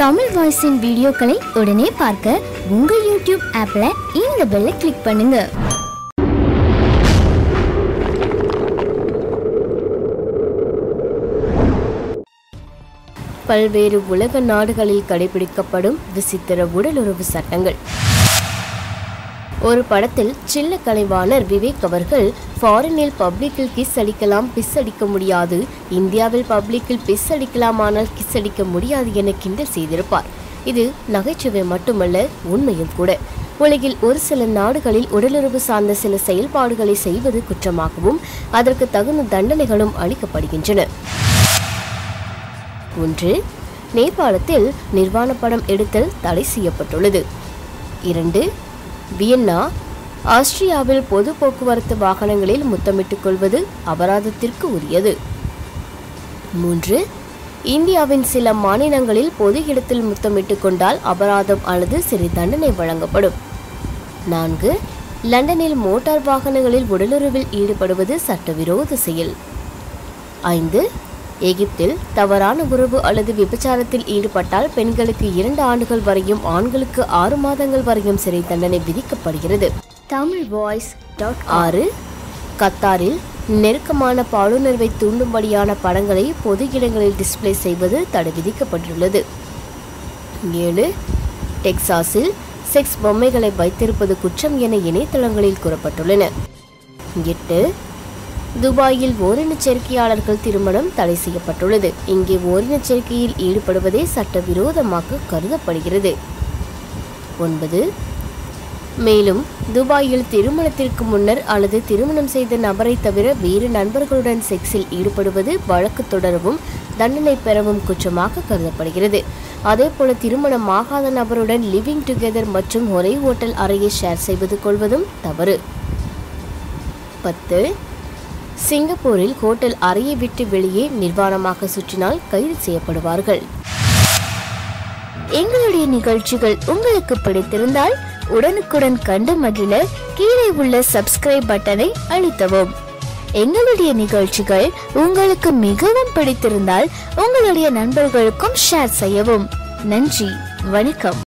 தமிழ் வாய்ஸின் வீடியோக்களை உடனே பார்க்க உங்கள் யூடியூப் ஆப்பில் இந்த பெல்லை கிளிக் பண்ணுங்க. பல்வேறு உலக நாடுகளில் கடைபிடிக்கப்படும் விசித்திர உடலுறவு சட்டங்கள். ஒரு படத்தில் சின்ன கலைவாணர் விவேக் அவர்கள் ஃபாரினில் பப்ளிக்கில் கிஸ் அடிக்கலாம் பிஸ் அடிக்க முடியாது. இந்தியாவில் பப்ளிக்கில் பிஸ் அடிக்கலாம் ஆனால் கிஸ் அடிக்க முடியாது என கிண்டல் செய்திருப்பார். இது நகைச்சுவை மட்டுமல்ல உண்மையும் கூட. உலகில் ஒரு சில நாடுகளில் உடலுறவு சார்ந்த சில செயல்பாடுகளை செய்வது குற்றமாகவும் அதற்கு தகுந்த தண்டனைகளும் அளிக்கப்படுகின்றன. ஒன்று நேபாளத்தில் நிர்வாண படம் எடுத்தல் தடை செய்யப்பட்டுள்ளது. இரண்டு வியன்னா ஆஸ்திரியாவில் பொது போக்குவரத்து வாகனங்களில் முத்தமிட்டுக் கொள்வது அபராதத்திற்கு உரியது. மூன்று இந்தியாவின் சில மாநிலங்களில் பொது இடத்தில் முத்தமிட்டுக் கொண்டால் அபராதம் அல்லது சிறை தண்டனை வழங்கப்படும். நான்கு லண்டனில் மோட்டார் வாகனங்களில் உடலுறவில் ஈடுபடுவது சட்டவிரோத செயல். ஐந்து எகிப்தில் தவறான உறவு அல்லது விபச்சாரத்தில் ஈடுபட்டால் பெண்களுக்கு இரண்டு ஆண்டுகள் வரையும் ஆண்களுக்கு ஆறு மாதங்கள் வரையும் சிறை தண்டனை விதிக்கப்படுகிறது. தமிழ் வாய்ஸ் டாட் ஆறு. கத்தாரில் நெருக்கமான பாலுணர்வை தூண்டும்படியான படங்களை பொது இடங்களில் டிஸ்ப்ளே செய்வது தடை விதிக்கப்பட்டுள்ளது. ஏழு. டெக்சாஸில் செக்ஸ் பொம்மைகளை வைத்திருப்பது குற்றம் என இணையதளங்களில் கூறப்பட்டுள்ளன. எட்டு. துபாயில் ஓரினச்சேர்க்கையாளர்கள் திருமணம் தடை செய்யப்பட்டுள்ளது. இங்கே ஓரினச்சேர்க்கையில் ஈடுபடுவதே சட்டவிரோதமாக கருதப்படுகிறது. ஒன்பது. மேலும் துபாயில் திருமணத்திற்கு முன்னர் அல்லது திருமணம் செய்த நபரை தவிர வேறு நண்பர்களுடன் செக்ஸில் ஈடுபடுவது வழக்கு தொடரவும் தண்டனை பெறவும் குற்றமாக கருதப்படுகிறது. அதேபோல திருமணம் ஆகாத நபருடன் லிவிங் டுகெதர் மற்றும் ஒரே ஓட்டல் அறையை ஷேர் செய்வது கொள்வதும் தவறு. பத்து. சிங்கப்பூரில் ஹோட்டல் அறையை விட்டு வெளியே நிர்வாணமாக சுற்றினால் கைது செய்யப்படுவார்கள். எங்களுடைய நிகழ்ச்சிகள் உங்களுக்கு பிடித்திருந்தால் உடனுக்குடன் கண்டு மகிழ கீழே உள்ள சப்ஸ்கிரைப் பட்டனை அழுத்தவும். எங்களுடைய நிகழ்ச்சிகள் உங்களுக்கு மிகவும் பிடித்திருந்தால் உங்களுடைய நண்பர்களுக்கும் ஷேர் செய்யவும். நன்றி வணக்கம்.